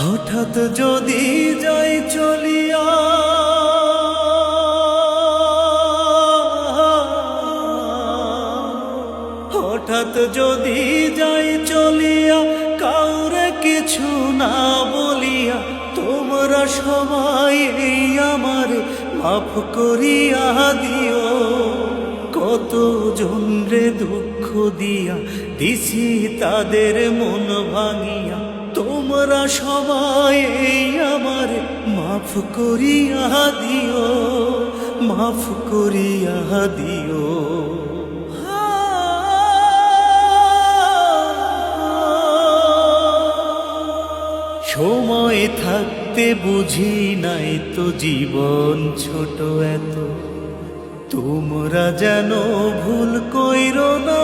হঠাৎ যদি যাই চলিয়া, হঠাৎ যদি যাই চলিয়া, কাউরে কিছু না বলিয়া, তোমরা সবাই আমার মাফ করিয়া দিও। কত জনরে দুঃখ দিয়া দিছি তাদের মন ভাঙিয়া। তোমরা সবাই আমার মাফ করিয়া দিও, মাফ করিয়া দিও। সময় থাকতে বুঝি নাই তো জীবন ছোট এত। তোমরা যেন ভুল কইর না